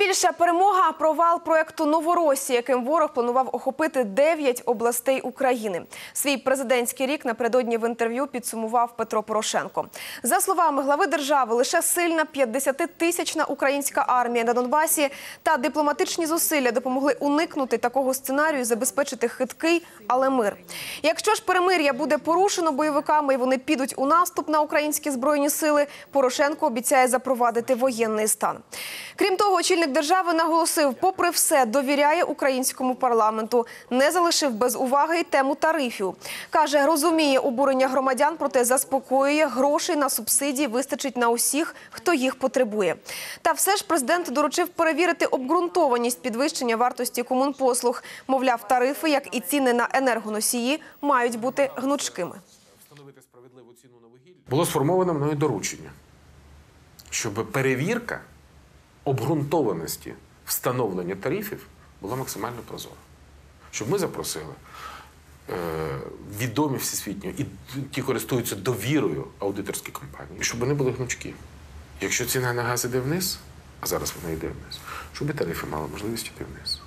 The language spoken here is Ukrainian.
найбільша перемога провал проекту Новоросія, яким ворог планував охопити 9 областей України. Свій президентський рік напередодні в інтерв'ю підсумував Петро Порошенко. За словами глави держави, лише сильна 50-тисячна українська армія на Донбасі та дипломатичні зусилля допомогли уникнути такого сценарію, і забезпечити хиткий, але мир. Якщо ж перемир'я буде порушено бойовиками і вони підуть у наступ на українські збройні сили, Порошенко обіцяє запровадити воєнний стан. Крім того, очільник держави наголосив, попри все, довіряє українському парламенту, не залишив без уваги й тему тарифів. Каже, розуміє обурення громадян, проте заспокоює, грошей на субсидії вистачить на усіх, хто їх потребує. Та все ж президент доручив перевірити обґрунтованість підвищення вартості комунпослуг. Мовляв, тарифи, як і ціни на енергоносії, мають бути гнучкими. Було сформовано мною доручення, щоб перевірка обґрунтованості встановлення тарифів була максимально прозора. Щоб ми запросили е, відомі всесвітньо і ті користуються довірою аудиторські компанії, щоб вони були гнучкі. Якщо ціна на газ іде вниз, а зараз вона йде вниз, щоб тарифи мали можливість йти вниз.